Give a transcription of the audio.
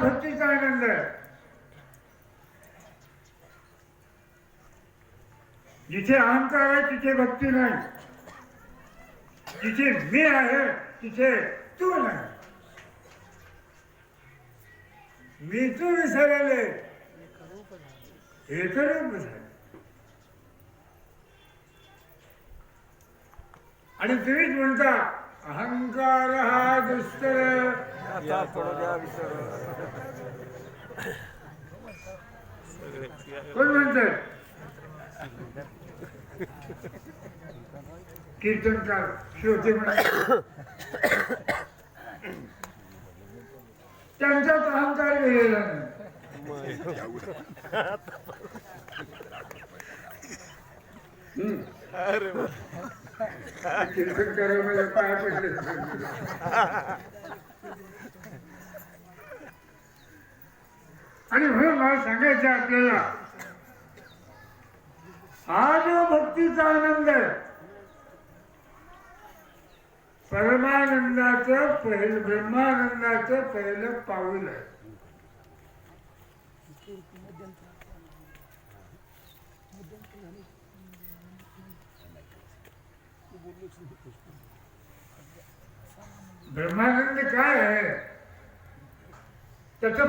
भक्तीचा आनंद. जिथे अहंकार आहे तिथे भक्ती नाही. जिथे मी आहे तिथे तू नाही. मी तू विसरले. एकरूप झाले. आणि तुम्हीच म्हणता अहंकार हा विसर. कोण म्हणत कीर्तनकार श्रोते म्हणतात त्यांचाच अहंकार गेलेला नाही. अरे वा. कीर्तनकारामध्ये पाय पडले आणि म्हणून मला सांगायचं आपल्याला हा जो भक्तीचा आनंद आहे परमानंदाचं पहिलं ब्रह्मानंदाचं पहिलं पाऊल आहे ब्रह्मानंद काय आहे? त्याचं